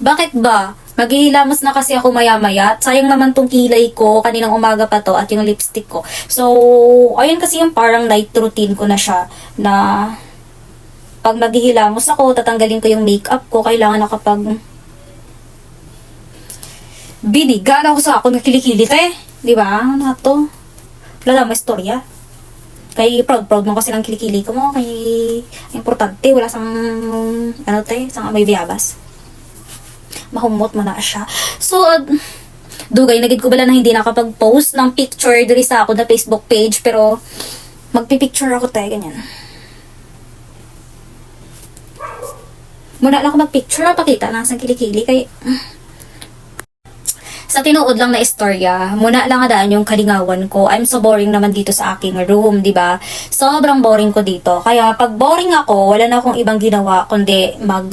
Bakit ba? Maghihilamos na kasi ako maya-maya. Sayang naman tong kilay ko. Kaninang umaga pa to at yung lipstick ko. So, ayun kasi yung parang night routine ko na siya. Na pag maghihilamos ako, tatanggalin ko yung makeup ko. Kailangan nakapag binigan ako sa ako na kilikili te. Di ba? Ano na to? Wala lang, may storya. Kay proud-proud mo kasi ng kilikili ko mo. Kay importante. Wala sang, ano te, sang may biyabas mahumot mo na siya. So, uh, dugay, nagid ko bala na hindi nakapag-post ng picture diri sa ako na Facebook page, pero magpipicture ako tayo, ganyan. Muna lang ako magpicture, pakita na sa kilikili, kay... Sa tinuod lang na istorya, muna lang adaan yung kalingawan ko. I'm so boring naman dito sa aking room, di ba? Sobrang boring ko dito. Kaya pag boring ako, wala na akong ibang ginawa kundi mag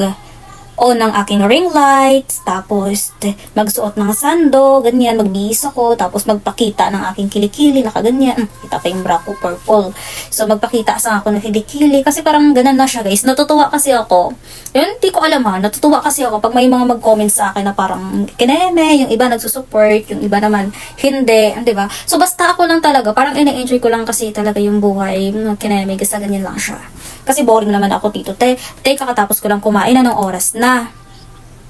on ng aking ring lights, tapos magsuot ng sando, ganyan, magbihis ako, tapos magpakita ng aking kilikili, nakaganyan, mm, kita pa yung bra ko, purple. So, magpakita sa ako ng kilikili, kasi parang ganun na siya, guys. Natutuwa kasi ako. Yun, hindi ko alam ha, natutuwa kasi ako pag may mga mag-comment sa akin na parang kineme, yung iba nagsusupport, yung iba naman hindi, di ba? So, basta ako lang talaga, parang ina-enjoy ko lang kasi talaga yung buhay, yung kineme, kasi ganyan lang siya. Kasi boring naman ako dito, te. Te, kakatapos ko lang kumain na ng oras na.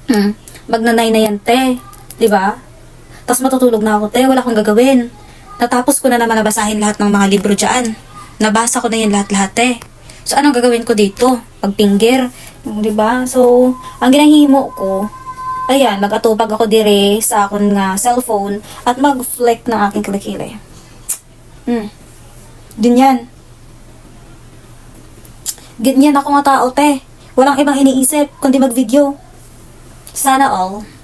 Hmm. Magnanay na yan, te. Ba? Tapos matutulog na ako, te. Wala akong gagawin. Natapos ko na naman nabasahin lahat ng mga libro dyan. Nabasa ko na yan lahat-lahat, te. So, anong gagawin ko dito? Pagpinggir. Di ba? So, ang ginahimo ko, ayan, mag-atupag ako dire sa akong nga cellphone at mag-fleck ng aking kilikili. Hmm. Din yan. Ganyan ako nga tao, te. Walang ibang iniisip, kundi mag-video. Sana all.